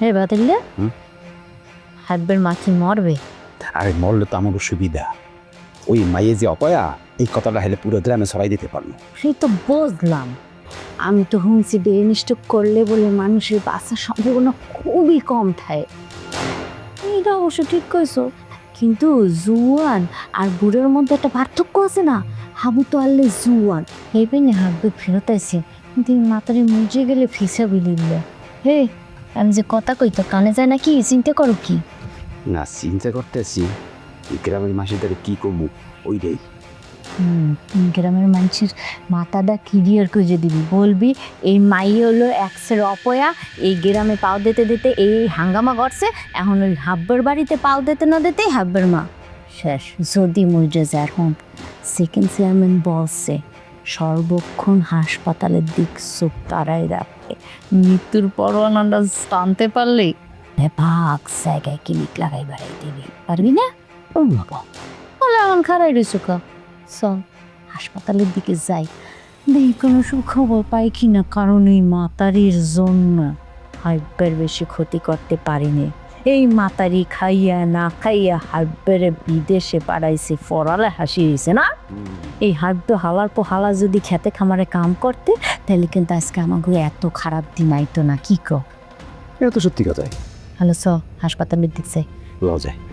হে বাতিল্লে হুম? হাব্বের মাছি মরবে আরে মরলে তো আমার সুবিধা। ওই মাইয়ে যে অপয়া এই কথাটা হেলে পুরো গ্রামে সবাই দিতে পারল। সেই তো বুঝলাম। আমি তো শুনছি বেনিষ্ট করলে বলে মানুষের বাঁচার সম্ভাবনা খুবই কম থাকে। এটা অবশ্য ঠিক কইছো। কিন্তু জুয়ান আর বুড়ের মধ্যে একটা পার্থক্য আছে না? হাবু তো আনলে জুয়ান। এই পেনে হাববে ফেরত আছে কিন্তু মাতারি মুজে গেলে ফিসা বিলিলে। হে আমি যে কথা কই তো কানে যায় নাকি চিন্তা করো কি? না চিন্তা করতেছি গ্রামের মাসিদের কি করব ওইটাই হুম, গ্রামের মানুষের মাথাটা ক্লিয়ার করে দিবি। বলবি এই মাই হলো এক্সের অপয়া এই গ্রামে পাও দিতে দিতে এই এই হাঙ্গামা করছে এখন ওই হাব্বার বাড়িতে পাও দিতে না দিতেই হাব্বার মা। শেষ যদি মরে যায় এখন। সেকেন্ড চেয়ারম্যান বলছে সর্বক্ষণ হাসপাতালের দিক চোখ তারাই রাখবে মৃত্যুর পরোয়ানাটা টানতে পারলেই ভাগ জায়গায় ক্লিনিক লাগাই বাড়াই দিবি। পারবি না? ও বাবা। বলে এখন খারাই রয়েছে কা চল হাসপাতালের দিকে যাই। দেখি কোনো সুখবর পাই কি না কারণ এই মাতারির জন্য হাইব্বের বেশি ক্ষতি করতে পারিনি। এই মাতারি খাইয়া না খাইয়া হাইব্বের বিদেশে পাড়াইছে ফরালে হাসি হয়েছে না? এই হাব্য হালার পর হালা যদি খেতে খামারে কাম করতে তাহলে কিন্তু আজকে আমাকে এত খারাপ দিন আইতো না কি কো এটা তো সত্যি কথাই। হ্যালো স হাসপাতালের দিক যাই। যায়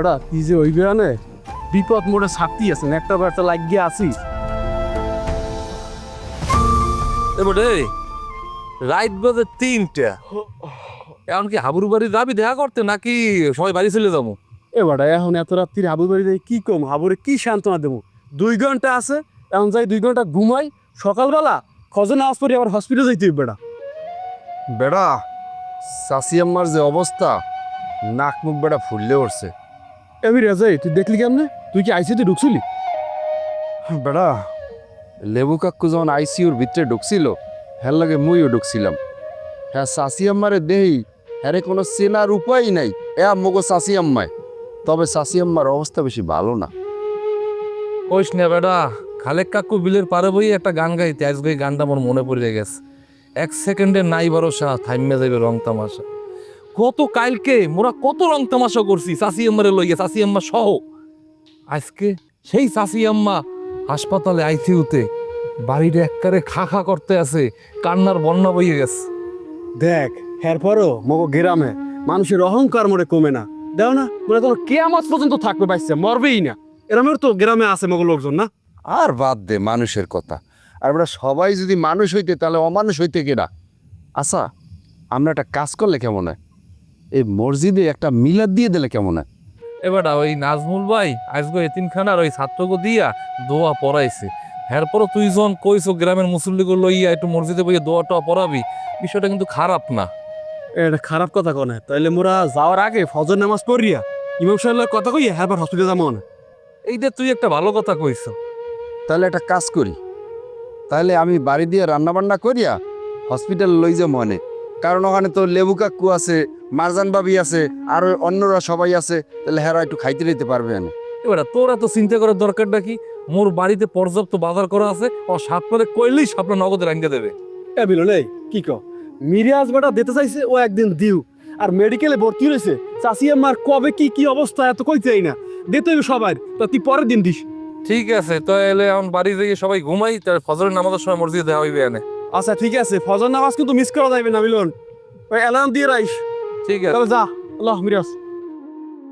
বেড়া কি যে ওই বেড়ানে বিপদ মোড়ে ছাতি আছে একটা বেড়া লাগিয়ে আসি এবারে রাইট বাজে তিনটা। এখন কি হাবুর বাড়ি যাবি দেখা করতে নাকি সবাই বাড়ি চলে যাব? এ বেড়া এখন এত রাত্রির হাবুর বাড়ি যাই কি কম? হাবুরে কি সান্ত্বনা দেবো? দুই ঘণ্টা আছে এখন যাই দুই ঘণ্টা ঘুমাই সকালবেলা খজে নামাজ পড়ি আবার হসপিটাল যাইতে হবে বেড়া বেড়া চাষি আম্মার যে অবস্থা নাক মুখ বেড়া ফুললে উঠছে। এমি রেজাই তুই দেখলি কেমনে? তুই কি আইসিতে ঢুকছিলি? বেড়া লেবু কাকু যখন আইসিউর ভিতরে ঢুকছিল হ্যার লাগে মুইও ঢুকছিলাম। হ্যাঁ চাষি আম্মারে দেহি হ্যারে কোনো চেনার উপায় নাই। এ আম্মগো চাষি আম্মায় তবে চাষি আম্মার অবস্থা বেশি ভালো না। কইস না বেটা খালেক কাকু বিলের পারে বই একটা গান গাইতে আজকে গানটা আমার মনে পড়ে গেছে। এক সেকেন্ডে নাই ভরসা থাইমে যাবে রং তামাশা। কত কালকে মোরা কত রং তামাশা করছি চাষি আম্মারে লইয়া চাষি আম্মা সহ। আজকে সেই চাষি আম্মা হাসপাতালে আইসিউতে বাড়িটা এককারে খা খা করতে আছে কান্নার বন্যা বইয়ে গেছে। দেখ এরপরও মগো গ্রামে মানুষের অহংকার মনে কমে না। দেও না মানে তোর কেয়ামত পর্যন্ত থাকবে পাইছে মরবেই না। এরমের তো গ্রামে আছে মগো লোকজন না? আর বাদ দে মানুষের কথা। আর বেটা সবাই যদি মানুষ হইতে তাহলে অমানুষ হইতে কেনা আচ্ছা আমরা একটা কাজ করলে কেমন হয়? এই মসজিদে একটা মিলাদ দিয়ে দিলে কেমন হয়? এবার ওই নাজমুল ভাই আজকে এতিমখানার ওই ছাত্রকে দিয়া দোয়া পড়াইছে। এরপরও তুই যখন কইছো গ্রামের মুসল্লিগুলো লইয়া একটু মসজিদে বইয়ে দোয়া টোয়া পড়াবি বিষয়টা কিন্তু খারাপ না। এটা খারাপ কথা কনে তাইলে মোরা যাওয়ার আগে ফজর নামাজ পড়িয়া ইমাম সাহেবের কথা কইয়া হ্যাঁ হসপিটাল যাব না। এইটা তুই একটা ভালো কথা কইছো। তাহলে একটা কাজ করি তাহলে আমি বাড়ি দিয়ে রান্না বান্না করিয়া হসপিটাল লই যে মনে। কারণ ওখানে তো লেবু কাকু আছে মারজান বাবি আছে আর অন্যরা সবাই আছে তাহলে হেরা একটু খাইতে নিতে পারবে না। এবার তোর এত চিন্তা করার দরকারটা কি মোর বাড়িতে পর্যাপ্ত বাজার করা আছে ও সাত পরে কইলেই সাপলা নগদে রাঙ্গে দেবে। এ বিলো নেই কি কো মিরিয়াজ বেটা দিতে চাইছে ও একদিন দিউ আর মেডিকেলে ভর্তি রয়েছে চাষি আমার কবে কি কি অবস্থা এত কইতেই না। দিতে হইবে সবার তো তুই পরের দিন দিস। ঠিক আছে তো এলে এখন বাড়ি থেকে সবাই ঘুমাই তার ফজরের নামাজের সময় মসজিদে দেওয়া হইবে এনে। আচ্ছা ঠিক আছে। ফজর নামাজ কিন্তু মিস করা যাবে না মিলন। ওই অ্যালার্ম দিয়ে রাইস ঠিক আছে। যা আল্লাহ মিরাজ